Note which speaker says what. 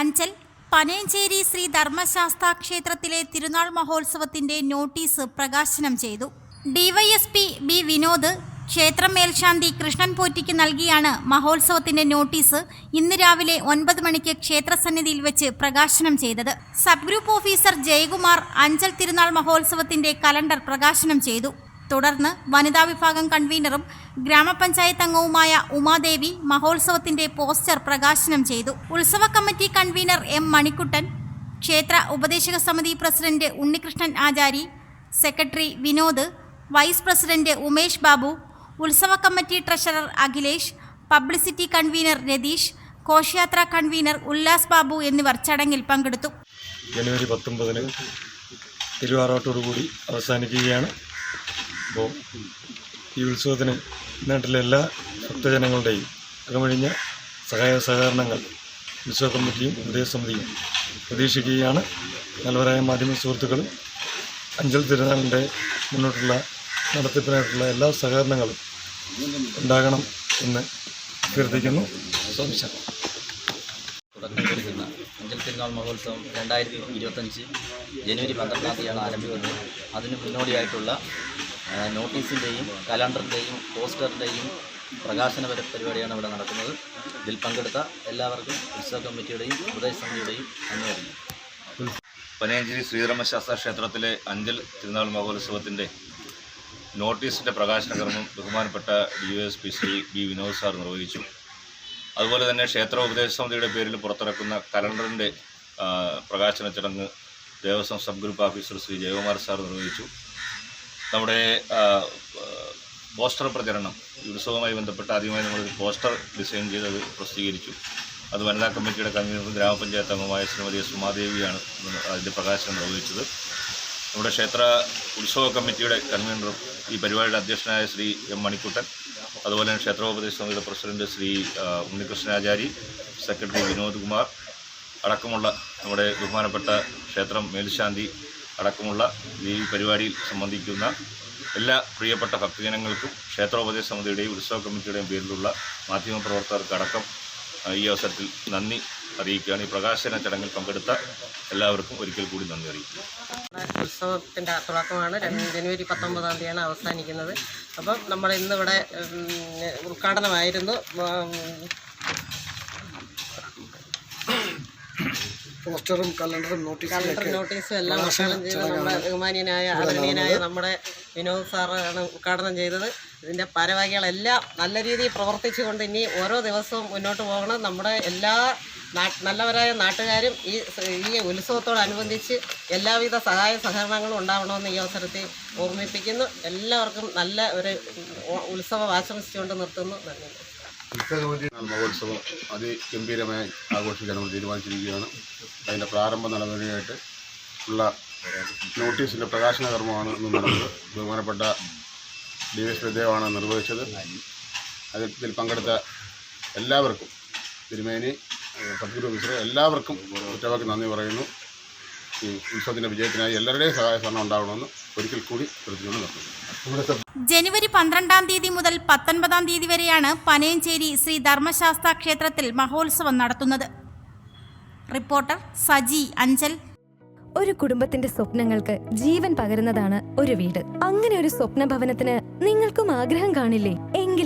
Speaker 1: അഞ്ചൽ പനയഞ്ചേരി ശ്രീ ധർമ്മശാസ്ത്രാ ക്ഷേത്രത്തിലെ തിരുനാൾ മഹോത്സവത്തിന്റെ നോട്ടീസ് പ്രകാശനം ചെയ്തു. ഡിവൈഎസ്പി ബി വിനോദ് ക്ഷേത്രം മേൽശാന്തി കൃഷ്ണൻ പോറ്റിക്ക് നൽകിയാണ് മഹോത്സവത്തിന്റെ നോട്ടീസ് ഇന്ന് രാവിലെ ഒൻപത് മണിക്ക് ക്ഷേത്രസന്നിധിയിൽ വെച്ച് പ്രകാശനം ചെയ്തത്. Sub group officer Jayakumar Anchal തിരുനാൾ മഹോത്സവത്തിന്റെ കലണ്ടർ പ്രകാശനം ചെയ്തു. തുടർന്ന് വനിതാ വിഭാഗം കൺവീനറും ഗ്രാമപഞ്ചായത്ത് അംഗവുമായ ഉമാദേവി മഹോത്സവത്തിന്റെ പോസ്റ്റർ പ്രകാശനം ചെയ്തു. ഉത്സവ കമ്മിറ്റി കൺവീനർ എം മണിക്കുട്ടൻ ക്ഷേത്ര ഉപദേശക സമിതി president Unnikrishnan Achari secretary Vinod vice president Umesh Babu ഉത്സവ committee treasurer Akhilesh publicity convener Rathish ഘോഷയാത്ര കൺവീനർ ഉല്ലാസ് ബാബു എന്നിവർ ചടങ്ങിൽ പങ്കെടുത്തു.
Speaker 2: ജനുവരി പത്തൊമ്പതിന് തിരുവാറോട്ടോടുകൂടി അവസാനിക്കുകയാണ്. അപ്പോൾ ഈ ഉത്സവത്തിന് നാട്ടിലെ എല്ലാ ഭക്തജനങ്ങളുടെയും അകമഴിഞ്ഞ സഹായ സഹകരണങ്ങൾ ഉത്സവ കമ്മിറ്റിയും ഉദയസമിതിയും പ്രതീക്ഷിക്കുകയാണ്. നല്ലവരായ മാധ്യമ സുഹൃത്തുക്കളും അഞ്ചൽ തിരുനാളിന്റെ മുന്നോട്ടുള്ള നടത്തിപ്പിനായിട്ടുള്ള എല്ലാ സഹകരണങ്ങളും ഉണ്ടാകണം എന്ന് അഭ്യർത്ഥിക്കുന്നു.
Speaker 3: തുടക്കം അഞ്ചൽ തിരുനാൾ മഹോത്സവം രണ്ടായിരത്തി ഇരുപത്തഞ്ച് ജനുവരി പന്ത്രണ്ടാം തീയതിയാണ് ആരംഭിക്കുന്നത്. അതിന് മുന്നോടിയായിട്ടുള്ള നോട്ടീസിന്റെയും കലണ്ടറിന്റെയും പോസ്റ്ററിന്റെയും പ്രകാശന പരി- പരിപാടിയാണ് ഇവിടെ നടക്കുന്നത്. ഇതിൽ പങ്കെടുത്ത എല്ലാവർക്കും ഉത്സവ കമ്മിറ്റിയുടെയും ഉദയസമിതിയുടെയും നന്ദി അറിയിക്കുന്നു
Speaker 4: പനയഞ്ചേരി ശ്രീധർമ്മശാസ്ത്ര ക്ഷേത്രത്തിലെ അഞ്ചൽ തിരുനാൾ മഹോത്സവത്തിന്റെ നോട്ടീസിന്റെ പ്രകാശന കർമ്മം ബഹുമാനപ്പെട്ട D S P Shri B Vinod sir നിർവഹിച്ചു. അതുപോലെ തന്നെ ക്ഷേത്ര ഉപദേശ സമിതിയുടെ പേരിൽ പുറത്തിറക്കുന്ന കലണ്ടറിന്റെ പ്രകാശന ചടങ്ങ് Devaswom sub group officer Shri Jayakumar sir നിർവഹിച്ചു. നമ്മുടെ പോസ്റ്റർ പ്രചരണം ഉത്സവവുമായി ബന്ധപ്പെട്ട് ആദ്യമായി നമ്മളൊരു പോസ്റ്റർ ഡിസൈൻ ചെയ്തത് പ്രസിദ്ധീകരിച്ചു. അത് വനിതാ കമ്മിറ്റിയുടെ കൺവീനർ ഗ്രാമപഞ്ചായത്ത് അംഗമായ ശ്രീമതി സുമാദേവിയാണ് അതിന്റെ പ്രകാശനം നിർവഹിച്ചത്. നമ്മുടെ ക്ഷേത്ര ഉത്സവ കമ്മിറ്റിയുടെ കൺവീനറും ഈ പരിപാടിയുടെ അധ്യക്ഷനായ ശ്രീ എം മണിക്കുട്ടൻ അതുപോലെ തന്നെ ക്ഷേത്രോപദേശ സമിതിയുടെ പ്രസിഡന്റ് ശ്രീ ഉണ്ണികൃഷ്ണാചാരി സെക്രട്ടറി വിനോദ് കുമാർ അടക്കമുള്ള നമ്മുടെ ബഹുമാനപ്പെട്ട ക്ഷേത്രം മേൽശാന്തി അടക്കമുള്ള ഈ പരിപാടിയിൽ സംബന്ധിക്കുന്ന എല്ലാ പ്രിയപ്പെട്ട ഭക്തജനങ്ങൾക്കും ക്ഷേത്രോപദേശ സമിതിയുടെയും ഉത്സവ കമ്മിറ്റിയുടെയും പേരിലുള്ള മാധ്യമപ്രവർത്തകർക്ക് അടക്കം ആ, ഈ അവസരത്തിൽ നന്ദി അറിയിക്കുകയാണ്. ഈ പ്രകാശന ചടങ്ങിൽ പങ്കെടുത്ത എല്ലാവർക്കും ഒരിക്കൽ കൂടി നന്ദി അറിയിക്കുന്നു.
Speaker 5: ഉത്സവത്തിന്റെ തുടക്കമാണ് ജനുവരി പത്തൊമ്പതാം തീയതിയാണ് അവസാനിക്കുന്നത്. അപ്പം നമ്മൾ ഇന്നിവിടെ ഉദ്ഘാടനമായിരുന്നു.
Speaker 6: പോസ്റ്ററും കലണ്ടറും നോട്ടീസും
Speaker 5: നോട്ടീസും എല്ലാം ഉദ്ഘാടനം ചെയ്ത് നമ്മുടെ ബഹുമാനീയനായ ആദരണീയനായ നമ്മുടെ വിനോദ് സാറാണ് ഉദ്ഘാടനം ചെയ്തത്. ഇതിന്റെ ഭാരവാഹികളെല്ലാം നല്ല രീതിയിൽ പ്രവർത്തിച്ചുകൊണ്ട് ഇനി ഓരോ ദിവസവും മുന്നോട്ട് പോകണം. നമ്മുടെ എല്ലാ നല്ലവരായ നാട്ടുകാരും ഈ ഈ ഉത്സവത്തോടനുബന്ധിച്ച് എല്ലാവിധ സഹായ സഹകരണങ്ങളും ഉണ്ടാവണമെന്ന് ഈ അവസരത്തിൽ ഓർമ്മിപ്പിക്കുന്നു. എല്ലാവർക്കും നല്ല ഒരു ഉത്സവം ആശംസിച്ചുകൊണ്ട് നിർത്തുന്നു. നന്ദി.
Speaker 7: ഉത്സവകമ്മിറ്റി മഹോത്സവം അതിഗംഭീരമായി ആഘോഷിക്കാൻ നമ്മൾ തീരുമാനിച്ചിരിക്കുകയാണ്. അതിന്റെ പ്രാരംഭ നടപടിയായിട്ട് ഉള്ള നോട്ടീസിന്റെ പ്രകാശന കർമ്മമാണ് ഇന്ന് നടന്നത്. ബഹുമാനപ്പെട്ട ഡി എസ് പ്രദേവാണ് നിർവഹിച്ചത്. അതിൽ പങ്കെടുത്ത എല്ലാവർക്കും തിരുമേനി സബ്ഗ്രൂപ്പ് മിശ്ര എല്ലാവർക്കും ഒറ്റവാക്കി നന്ദി പറയുന്നു. ഈ ഉത്സവത്തിന്റെ വിജയത്തിനായി എല്ലാവരുടെയും സഹായ സഹകരണം ഉണ്ടാവണമെന്ന് ഒരിക്കൽ കൂടി പ്രത്യേകം നിർത്തുന്നു
Speaker 1: ജനുവരി പന്ത്രണ്ടാം തീയതി മുതൽ പത്തൊൻപതാം തീയതി വരെയാണ് പനയഞ്ചേരി ശ്രീ ധർമ്മശാസ്ത്ര ക്ഷേത്രത്തിൽ മഹോത്സവം നടത്തുന്നത്. റിപ്പോർട്ടർ സജി അഞ്ചൽ.
Speaker 8: ഒരു കുടുംബത്തിന്റെ സ്വപ്നങ്ങൾക്ക് ജീവൻ പകരുന്നതാണ് ഒരു വീട്. അങ്ങനെ ഒരു സ്വപ്ന ഭവനത്തിന് നിങ്ങൾക്കും ആഗ്രഹം കാണില്ലേ?